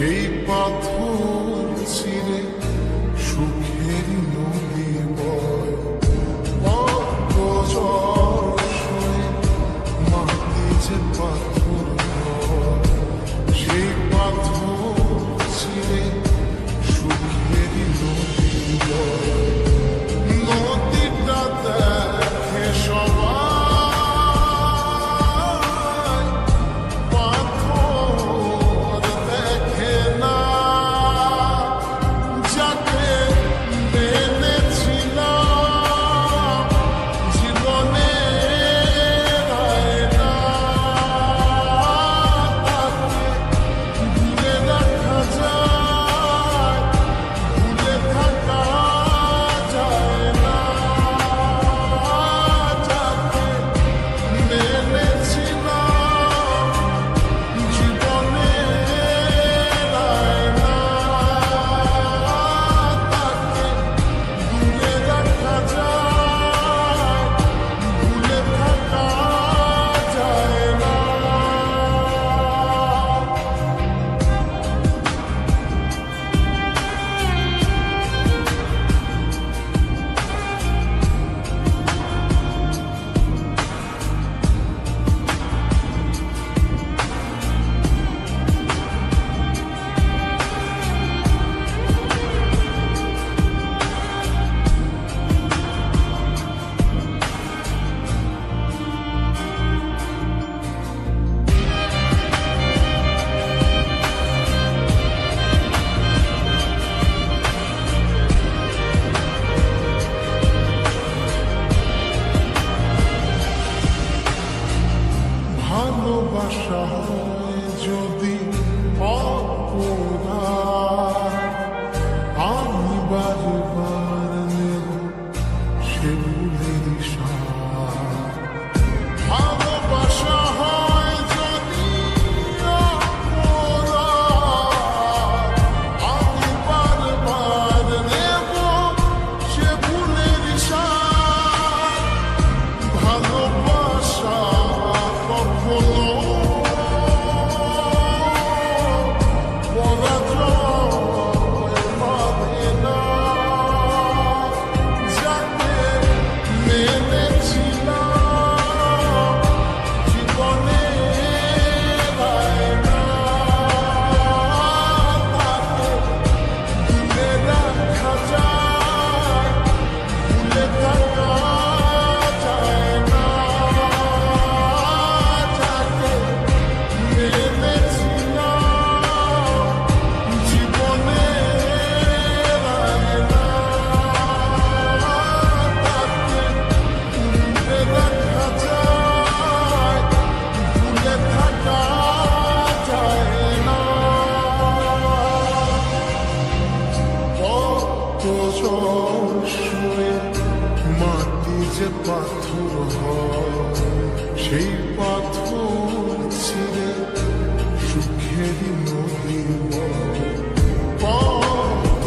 Keep on. ভালোবাসা যদি অপরাধ যে পাথর সেই পাথর ছিঁড়ে সুখেরই নদী পথ